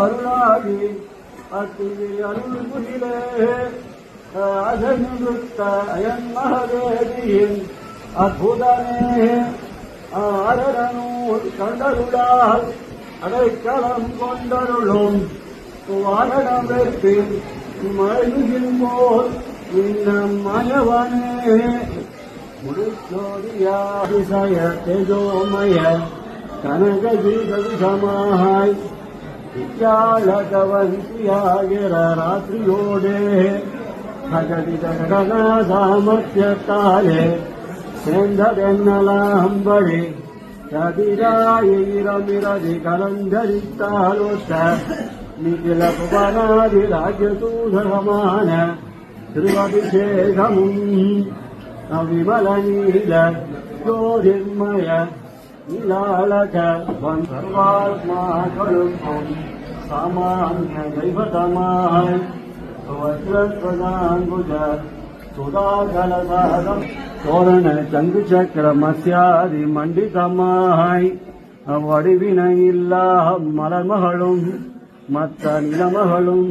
அருளாகி அத்திரி அருள் புரிலே அசனிருத்த iron மகதேவியின் அற்புதமே. ஆரணூர் கண்டருளால் அடைக்கலம் கொண்டருளும் வாரணமிற்பின் மழுகின்போல் இன்னம் மயவனே. முழுச்சோதியாதிசய தேஜோமய கனகஜீகவிஷமாய் ವಿದ್ಯಾಳಕವಂತಿಯಾಗಿರ ರಾತ್ರಿಯೋಡೆ ಹಗಲಿದ ಗಗನ ಸಾಮರ್ಥ್ಯ ತಾಲೆ ಎಂದರೆನ್ನಲ ಹಂಬರಿ ರವಿರಾಯಿರಮಿರದಿ ಕಲಂದರಿತ್ತಾಲೋಷ್ಟ నిఖిల భువనాది రాజ్యసూధమాన ధ్రువభిషేకము అవిమల నీల జ్యోతిర్మయ ஜோதிர்மய நீலாளக சாமானிய தெய்வதமாய் வஜ்ரஸ்வதாங்குஜ சுதாகலசாதம் தோரண சங்கு சக்கர மசியாதி மண்டிதமாய். வடிவினை இல்லா மலர்மகளும் மற்ற நிலமகளும்